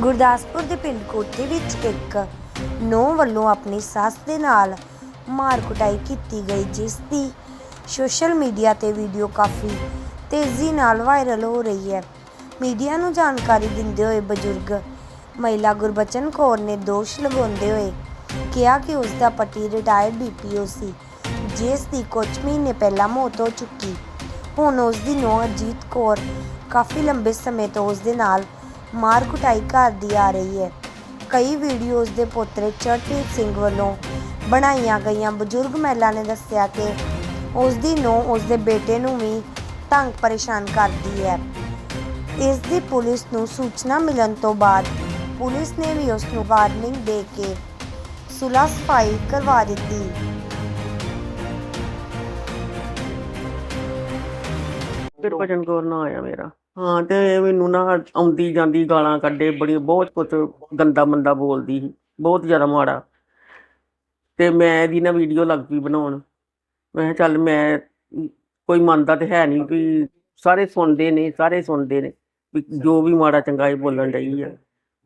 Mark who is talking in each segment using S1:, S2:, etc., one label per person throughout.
S1: ਗੁਰਦਾਸਪੁਰ ਦੇ ਪਿੰਡ ਕੋਠੀ ਵਿੱਚ ਇੱਕ ਨੌਂ ਵੱਲੋਂ ਆਪਣੀ ਸੱਸ ਦੇ ਨਾਲ ਮਾਰ ਕੁਟਾਈ ਕੀਤੀ ਗਈ, ਜਿਸ ਦੀ ਸੋਸ਼ਲ ਮੀਡੀਆ ਤੇ ਵੀਡੀਓ ਕਾਫੀ ਤੇਜ਼ੀ ਨਾਲ ਵਾਇਰਲ ਹੋ ਰਹੀ ਹੈ। ਮੀਡੀਆ ਨੂੰ ਜਾਣਕਾਰੀ ਦਿੰਦੇ ਹੋਏ ਬਜ਼ੁਰਗ ਮਹਿਲਾ ਗੁਰਬਚਨ ਕੌਰ ਨੇ ਦੋਸ਼ ਲਗਾਉਂਦੇ ਹੋਏ ਕਿਹਾ ਕਿ ਉਸ ਦਾ ਪਤੀ ਰਿਟਾਇਰਡ ਬੀਪੀਓ ਸੀ, ਜਿਸ ਦੀ ਕੁਝ ਮਹੀਨੇ ਪਹਿਲਾਂ ਮੌਤ ਹੋ ਚੁੱਕੀ। ਹੁਣ ਉਸ ਦੀ ਨੂੰਹ ਅਜੀਤ ਕੌਰ ਕਾਫੀ ਲੰਬੇ ਸਮੇਂ ਤੋਂ ਉਸ ਦੇ ਨਾਲ ਮਾਰ ਕੁਟਾਈ ਕਰਦੀ ਆ ਰਹੀ ਹੈ। ਕਈ ਵੀਡੀਓ ਦੇ ਪੋਤਰੇ ਚਰਨਜੀਤ ਸਿੰਘ ਵੱਲੋਂ ਬਣਾਈਆਂ ਗਈਆਂ। ਬਜ਼ੁਰਗ ਮਹਿਲਾ ਨੇ ਦੱਸਿਆ ਕਿ ਉਸ ਦੀ ਨੂੰਹ ਉਸ ਦੇ ਬੇਟੇ ਨੂੰ ਵੀ ਤੰਗ ਪਰੇਸ਼ਾਨ ਕਰਦੀ ਹੈ। ਇਸ ਦੀ ਪੁਲਿਸ ਨੂੰ ਸੂਚਨਾ ਮਿਲਣ ਤੋਂ ਬਾਅਦ ਪੁਲਿਸ ਨੇ ਵੀ ਉਸ ਨੂੰ ਵਾਰਨਿੰਗ ਦੇ ਕੇ ਸੁਲਹ ਸਫ਼ਾਈ ਕਰਵਾ ਦਿੱਤੀ।
S2: ਗੁਰਬਚਨ ਕੌਰ ਨਾਂ ਆਇਆ ਮੇਰਾ। ਹਾਂ ਤੇ ਇਹ ਮੈਨੂੰ ਨਾ ਆਉਂਦੀ ਜਾਂਦੀ ਗਾਲਾਂ ਕੱਢੇ ਬੜੀ ਬਹੁਤ ਕੁਝ ਗੰਦਾ ਮੰਦਾ ਬੋਲਦੀ ਸੀ ਬਹੁਤ ਜ਼ਿਆਦਾ ਮਾੜਾ। ਤੇ ਮੈਂ ਇਹਦੀ ਨਾ ਵੀਡੀਓ ਲੱਗ ਪਈ ਬਣਾਉਣ। ਮੈਂ ਕਿਹਾ ਚੱਲ ਮੈਂ ਕੋਈ ਮੰਨਦਾ ਤੇ ਹੈ ਨਹੀਂ ਵੀ ਸਾਰੇ ਸੁਣਦੇ ਨੇ ਸਾਰੇ ਸੁਣਦੇ ਨੇ ਜੋ ਵੀ ਮਾੜਾ ਚੰਗਾ ਇਹ ਬੋਲਣ ਡਈ ਆ।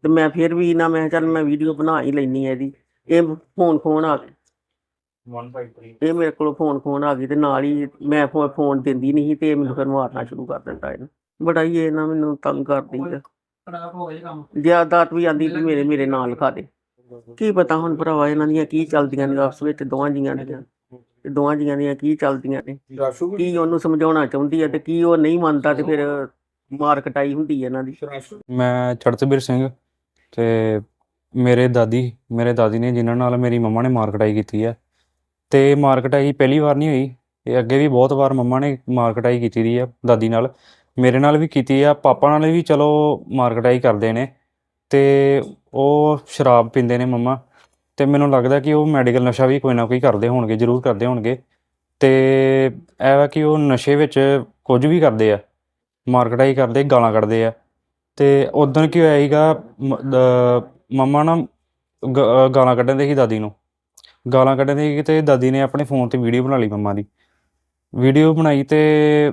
S2: ਤੇ ਮੈਂ ਫਿਰ ਵੀ ਨਾ ਮੈਂ ਚੱਲ ਮੈਂ ਵੀਡੀਓ ਬਣਾ ਹੀ ਲੈਣੀ ਹੈ ਇਹਦੀ। ਇਹ ਫੋਨ ਫੋਨ ਆ ਗਿਆ ਇਹ ਮੇਰੇ ਕੋਲ ਫੋਨ ਫੋਨ ਆ ਗਈ ਤੇ ਨਾਲ ਹੀ ਮੈਂ ਫੋਨ ਦਿੰਦੀ ਨਹੀਂ ਤੇ ਇਹ ਮੈਨੂੰ ਫਿਰ ਮਾਰਨਾ ਸ਼ੁਰੂ ਕਰ ਦਿੰਦਾ ਇਹਨੇ। ਬੜਾ ਹੀ ਇਹ ਨਾ ਮੈਨੂੰ ਤੰਗ ਕਰਦੀ ਹੈ ਜ਼ਿਆਦਾਤ ਵੀ ਆਂਦੀ ਵੀ ਮੇਰੇ ਮੇਰੇ ਨਾਲ ਖਾ ਦੇ ਕੀ ਪਤਾ ਹੁਣ ਭਰਾਵਾ ਇਹਨਾਂ ਦੀਆਂ ਕੀ ਚੱਲਦੀਆਂ ਨੇ ਆਪਸ ਵਿੱਚ ਦੋਵਾਂ ਜੀਆਂ ਦੀਆਂ। ਤੇ ਦੋਵਾਂ ਜੀਆਂ ਦੀਆਂ ਕੀ ਚੱਲਦੀਆਂ ਨੇ। ਕੀ ਉਹਨੂੰ ਸਮਝਾਉਣਾ ਚਾਹੁੰਦੀ ਹੈ ਤੇ ਕੀ ਉਹ ਨਹੀਂ ਮੰਨਦਾ ਤੇ ਫਿਰ ਮਾਰ ਕਟਾਈ ਹੁੰਦੀ ਹੈ ਇਹਨਾਂ ਦੀ।
S3: ਮੈਂ ਚੜਤਬੀਰ ਸਿੰਘ ਤੇ ਮੇਰੇ ਦਾਦੀ ਮੇਰੇ ਦਾਦੀ ਨੇ ਜਿਨ੍ਹਾਂ ਨਾਲ ਮੇਰੀ ਮੰਮਾ ਨੇ ਮਾਰ ਕਟਾਈ ਕੀਤੀ ਹੈ ਤੇ ਮਾਰ ਕਟਾਈ ਪਹਿਲੀ ਵਾਰ ਨਹੀਂ ਹੋਈ ਇਹ ਅੱਗੇ ਵੀ ਬਹੁਤ ਵਾਰ ਮੰਮਾ ਨੇ ਮਾਰ ਕਟਾਈ ਕੀਤੀ ਦੀ ਆ ਦਾਦੀ ਨਾਲ। ਮੇਰੇ ਨਾਲ ਵੀ ਕੀਤੀ ਆ, ਪਾਪਾ ਨਾਲ ਵੀ ਚਲੋ ਮਾਰਕਟਾਈ ਕਰਦੇ ਨੇ ਤੇ ਉਹ ਸ਼ਰਾਬ ਪੀਂਦੇ ਨੇ ਮੰਮਾ ਤੇ ਮੈਨੂੰ ਲੱਗਦਾ ਕਿ ਉਹ ਮੈਡੀਕਲ ਨਸ਼ਾ ਵੀ ਕੋਈ ਨਾ ਕੋਈ ਕਰਦੇ ਹੋਣਗੇ, ਜ਼ਰੂਰ ਕਰਦੇ ਹੋਣਗੇ ਤੇ ਇਹ ਵਾ ਕਿ ਉਹ ਨਸ਼ੇ ਵਿੱਚ ਕੁਝ ਵੀ ਕਰਦੇ ਆ ਮਾਰਕਟਾਈ ਕਰਦੇ, ਗਾਲਾਂ ਕੱਢਦੇ ਆ ਤੇ ਉਦੋਂ ਕੀ ਹੋਇਆ ਸੀਗਾ ਮੰਮਾ ਨਾ ਗ- ਗਾਲਾਂ ਕੱਢਣ ਦੇ ਸੀ ਦਾਦੀ ਨੂੰ, ਗਾਲਾਂ ਕੱਢਣ ਦੇ ਸੀ ਤੇ ਦਾਦੀ ਨੇ ਆਪਣੇ ਫੋਨ ਤੇ ਵੀਡੀਓ ਬਣਾ ਲਈ ਮੰਮਾ ਦੀ ਵੀਡੀਓ ਬਣਾਈ ਤੇ